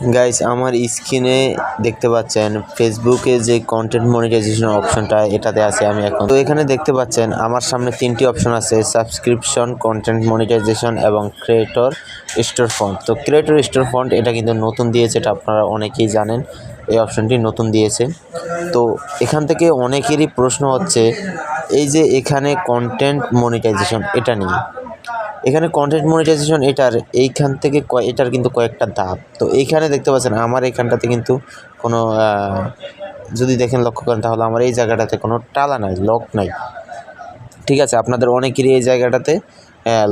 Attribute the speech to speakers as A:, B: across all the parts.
A: Guys আমার স্ক্রিনে দেখতে পাচ্ছেন ফেসবুকে যে কন্টেন্ট মনিটাইজেশন অপশনটা এটাতে আছে আমি এখন। তো এখানে দেখতে পাচ্ছেন, আমার সামনে তিনটি অপশন আছে সাবস্ক্রিপশন কন্টেন্ট মনিটাইজেশন এবং ক্রিয়েটর স্টোর ফন্ট তো ক্রিয়েটর স্টোর ফন্ট এটা কিন্তু নতুন দিয়েছে, এটা আপনারা অনেকেই জানেন, এই অপশনটি নতুন দিয়েছে। তো এখান থেকে অনেকেরই প্রশ্ন হচ্ছে, এই যে এখানে কন্টেন্ট মনিটাইজেশন এটা নিয়ে। এখানে কন্টেন্ট মনিটাইজেশন এটার, এইখান থেকে কয়, এটার কিন্তু কয়েকটা ধাপ। তো এইখানে দেখতে পাচ্ছেন, আমার এইখানটাতে কিন্তু কোনো যদি দেখেন লক্ষ্য করেন, তাহলে আমার এই জায়গাটাতে কোনো টালা নাই লক নাই। ঠিক আছে, আপনাদের অনেকেরই এই জায়গাটাতে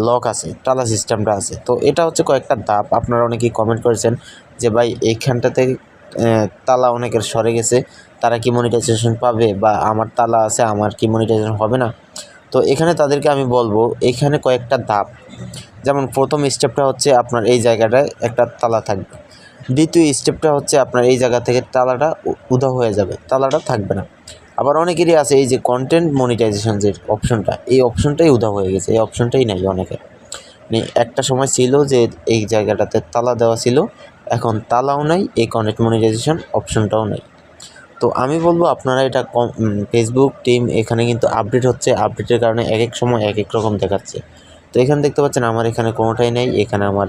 A: লক আছে, টালা সিস্টেমটা আছে। তো এটা হচ্ছে কয়েকটা ধাপ, আপনারা অনেকেই কমেন্ট করেছেন যে, ভাই, এইখানটাতে তালা অনেকের সরে গেছে, তারা কি মনিটাইজেশন পাবে? বা আমার তালা আছে, আমার কি মনিটাইজেশন হবে না? তো এখানে তাদেরকে আমি বলব, এখানে কয়েকটা ধাপ। যেমন প্রথম স্টেপটা হচ্ছে আপনার এই জায়গাটায় একটা তালা থাকবে। দ্বিতীয় স্টেপটা হচ্ছে আপনার এই জায়গা থেকে তালাটা উ- উধাও হয়ে যাবে, তালাটা থাকবে না। আবার অনেকেরই আছে এই যে কন্টেন্ট মনিটাইজেশন যে অপশনটা এই অপশনটাই উধাও হয়ে গেছে, এই অপশনটাই নাই অনেকের। মানে একটা সময় ছিল যে এই জায়গাটাতে তালা দেওয়া ছিল, এখন তালাও নাই, এই কন্টেন্ট মনিটাইজেশন অপশনটাও নাই। তো আমি বলব আপনারা এটা কম ফেসবুক টিম এখানে কিন্তু আপডেট হচ্ছে। আপডেটের কারণে এক এক সময় এক এক রকম দেখাচ্ছে। তো এখানে দেখতে পাচ্ছেন আমার এখানে কোনোটাই নেই। এখানে আমার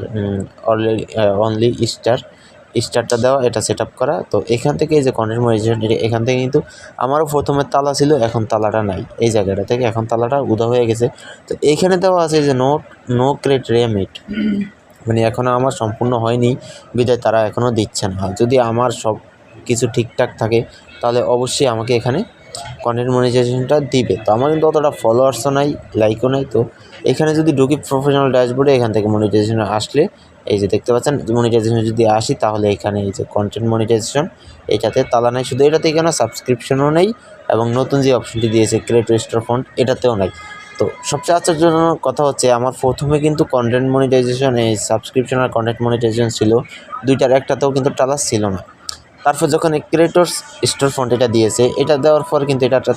A: অলরেডি অনলি স্টার স্টারটা দেওয়া, এটা সেট করা। তো এখান থেকে এই যে কন্টেন্ট মনিটাইজেশন এখান থেকে কিন্তু আমারও প্রথমে তালা ছিল, এখন তালাটা নাই। এই জায়গাটা থেকে এখন তালাটা উদা হয়ে গেছে। তো এইখানে দেওয়া আছে যে নো নো ক্রেট রেমিট মানে এখনও আমার সম্পূর্ণ হয়নি। বিদায় তারা এখনও দিচ্ছে না। যদি আমার সব কিছু ঠিকঠাক থাকে, তাহলে অবশ্যই আমাকে এখানে কন্টেন্ট মনিটাইজেশনটা দিবে। তো আমার কিন্তু অতটা ফলোয়ার্সও নাই লাইকও নাই, তো এখানে যদি ঢুকি প্রফেশনাল ড্যাশবোর্ডে এখান থেকে মনিটাইজেশন আসলে, এই যে দেখতে পাচ্ছেন মনিটাইজেশন যদি আসি, তাহলে এখানে এই যে কন্টেন্ট মনিটাইজেশন এটাতে তালা নাই। শুধু এটাতে এখানে সাবস্ক্রিপশনও নেই এবং নতুন যে অপশনটি দিয়েছে ক্রিয়েট রেজিস্টার ফন্ট এটাতেও নাই। তো সবচেয়ে আশ্চর্যজনক কথা হচ্ছে, আমার প্রথমে কিন্তু কন্টেন্ট মনিটাইজেশন এই সাবস্ক্রিপশন আর কন্টেন্ট মনিটাইজেশন ছিল, দুইটার একটাতেও কিন্তু টালাস ছিল না। তারপর যখন ক্রিয়েটর্স স্টোর ফন্ট এটা দিয়েছে, এটা দেওয়ার পর কিন্তু এটা একটা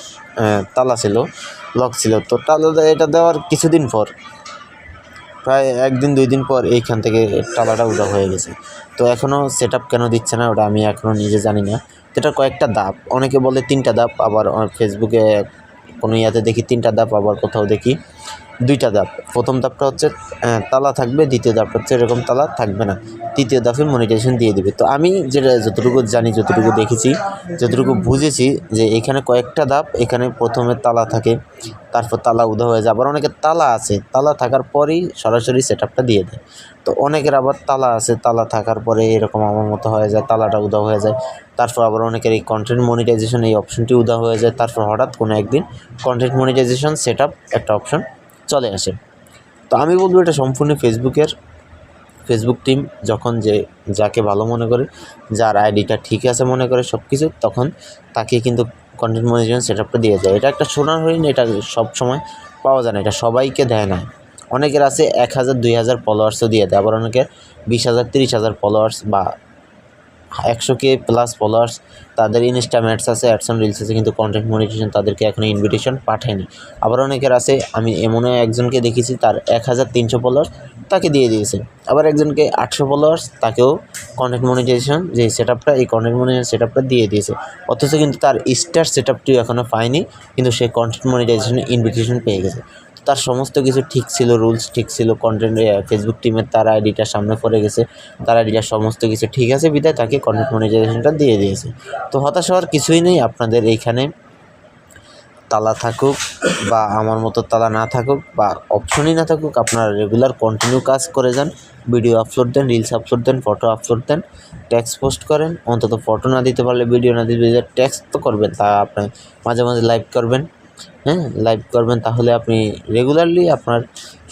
A: তালা ছিল লক ছিল। তো তালা এটা দেওয়ার কিছুদিন পর, প্রায় একদিন, দুই দিন পর এইখান থেকে তালাটা উঠা হয়ে গেছে। তো এখনও সেট কেন দিচ্ছে না, ওটা আমি এখনও নিজে জানি না। তো এটা কয়েকটা ধাপ, অনেকে বলে তিনটা ধাপ, আবার ফেসবুকে কোনো ইয়াতে দেখি তিনটা ধাপ, আবার কোথাও দেখি। দুইটা ধাপ প্রথম ধাপটা হচ্ছে তালা থাকবে, দ্বিতীয় ধাপটা হচ্ছে এরকম তালা থাকবে না। তৃতীয় ধাপে মনিটাইজেশন দিয়ে দিবে। তো আমি যেটা যতটুকু জানি, যতটুকু দেখেছি, যতটুকু বুঝেছি যে এখানে কয়েকটা ধাপ এখানে প্রথমে তালা থাকে, তারপর তালা উদা হয়ে যায়। আবার অনেকের তালা আছে, তালা থাকার পরেই সরাসরি সেট দিয়ে দেয়। তো অনেকের আবার তালা আছে, তালা থাকার পরে এরকম আমার মতো হয়ে যায়, তালাটা উদা হয়ে যায়। তারপর আবার অনেকের এই কন্টেন্ট মনিটাইজেশন এই অপশনটি উদা হয়ে যায়। তারপর হঠাৎ কোনো একদিন কন্টেন্ট মনিটাইজেশন সেট একটা অপশন চলে আসে। তো আমি বলব এটা সম্পূর্ণ ফেসবুকের, ফেসবুক টিম যখন যে যাকে ভালো মনে করে, যার আইডিটা ঠিক আছে মনে করে সব কিছু তখন তাকে কিন্তু কন্টেন্ট মনিটাইজেশন সেট আপটা দিয়ে যায়। এটা একটা সোনার হরিণ, এটা সব সময় পাওয়া যায় না, এটা সবাইকে দেয় না। অনেকের আছে এক হাজার, দুই হাজার ফলোয়ার্সও দিয়ে দেয়, আবার অনেকের বিশ হাজার, তিরিশ হাজার ফলোয়ার্স বা একশো কে প্লাস ফলোয়ার্স তাদের ইনস্টা ম্যাটস আছে, অ্যাডসন রিলস আছে, কিন্তু কন্টেন্ট মনিটেশন তাদেরকে এখনও ইনভিটেশন পাঠায়নি। আবার অনেকের আছে, আমি এমনও একজনকে দেখেছি, তার এক হাজার তিনশো ফলোয়ার্স তাকে দিয়ে দিয়েছে। আবার একজনকে আটশো ফলোয়ার্স তাকেও কন্টেন্ট মনিটাইজেশন যে সেট আপটা এই কন্টেন্ট মনিটাইজেশন সেট আপটা দিয়ে দিয়েছে। অথচ কিন্তু তার স্টার সেট আপটিও এখনও পায়নি, কিন্তু সে কন্টেন্ট মনিটাইজেশনের ইনভিটেশন পেয়ে গেছে। তার সমস্ত কিছু ঠিক ছিল রুলস ঠিক ছিল কন্টেন্ট ফেসবুক টিমের তার আইডিটা সামনে পড়ে গেছে, তার আইডিটা সমস্ত কিছু ঠিক আছে, বিদায়, তাকে কন্টেন্ট মনিটাইজেশনটা দিয়ে দিয়েছে। তো হতাশ হওয়ার কিছুই নেই, আপনাদের এইখানে তালা থাকুক বা আমার মতো তালা না থাকুক বা অপশনই না থাকুক, আপনারা রেগুলার কন্টিনিউ কাজ করে যান ভিডিও আপলোড দেন রিলস আপলোড দেন ফটো আপলোড দেন ট্যাক্স পোস্ট করেন, অন্তত ফটো না দিতে পারলে ভিডিও না দিতে ট্যাক্স তো করবেন, তা আপনি মাঝে মাঝে লাইভ করবেন। হ্যাঁ লাইভ করবেন তাহলে আপনি রেগুলারলি আপনার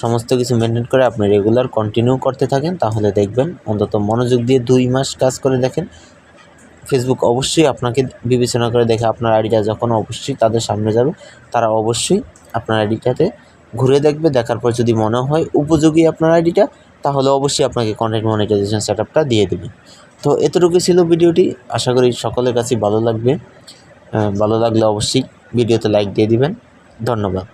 A: সমস্ত কিছু মেনটেন করে আপনি রেগুলার কন্টিনিউ করতে থাকেন, তাহলে দেখবেন অন্তত মনোযোগ দিয়ে দুই মাস কাজ করে দেখেন। ফেসবুক অবশ্যই আপনাকে বিবেচনা করে দেখে আপনার আইডিটা যখন অবশ্যই তাদের সামনে যাবে, তারা অবশ্যই আপনার আইডিটাতে ঘুরে দেখবে, দেখার পর যদি মনে হয় উপযোগী আপনার আইডিটা তাহলে অবশ্যই আপনাকে কন্টেন্ট মনিটাইজেশন সেট আপটা দিয়ে দেবে। তো এতটুকু ছিল ভিডিওটি, আশা করি সকলের কাছেই ভালো লাগবে। ভালো লাগলে অবশ্যই ভিডিওতে লাইক দিয়ে দিবেন। ধন্যবাদ।